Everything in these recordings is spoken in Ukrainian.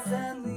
bazen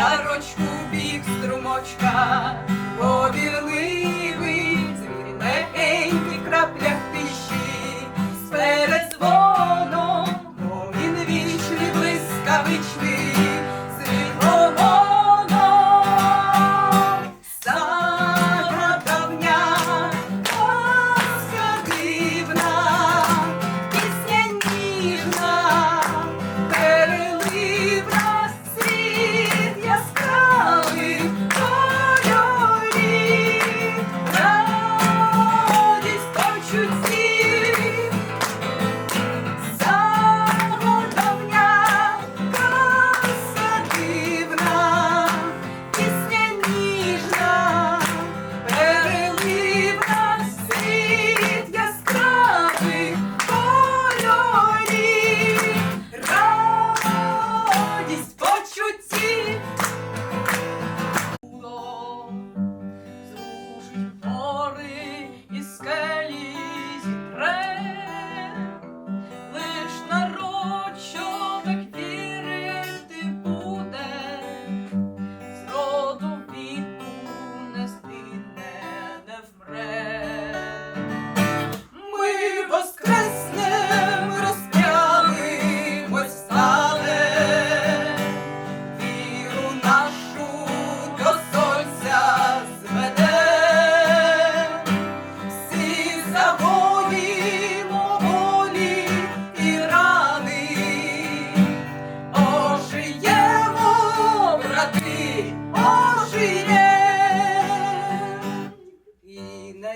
ярочку бік струмочка, побіли.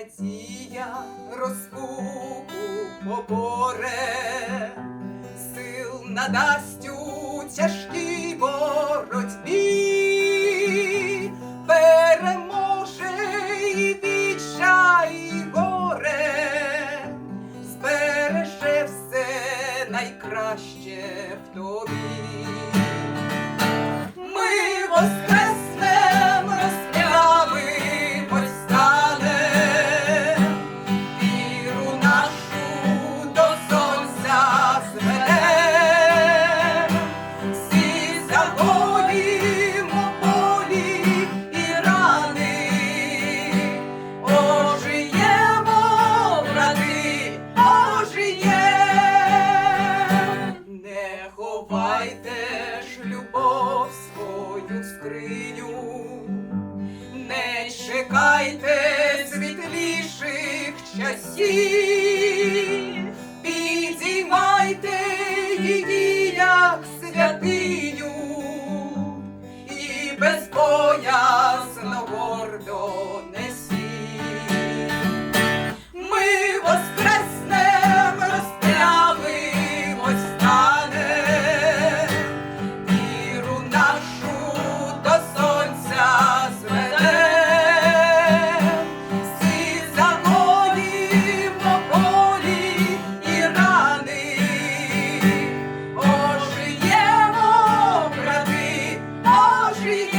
надія розпуку поборе, сил надасть у тяжкій боротьбі, переможе віча, і горе, збереже все найкраще в тобі. see. Street.